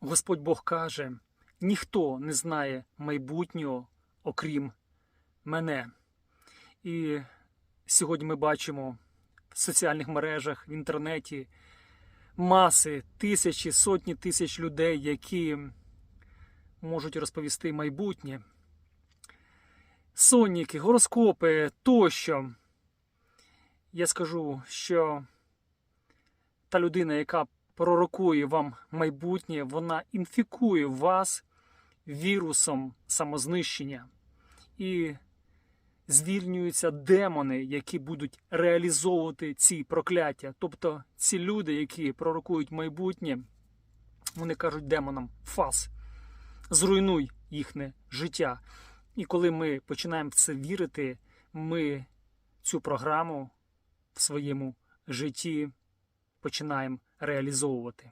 Господь Бог каже: ніхто не знає майбутнього, окрім мене. І сьогодні ми бачимо в соціальних мережах, в інтернеті маси, тисячі, сотні тисяч людей, які можуть розповісти майбутнє. Сонніки, гороскопи тощо. Я скажу, що та людина, яка пророкує вам майбутнє, вона інфікує вас вірусом самознищення. І звільнюються демони, які будуть реалізовувати ці прокляття. Тобто ці люди, які пророкують майбутнє, вони кажуть демонам фас, зруйнуй їхнє життя. І коли ми починаємо в це вірити, ми цю програму в своєму житті починаємо реалізовувати.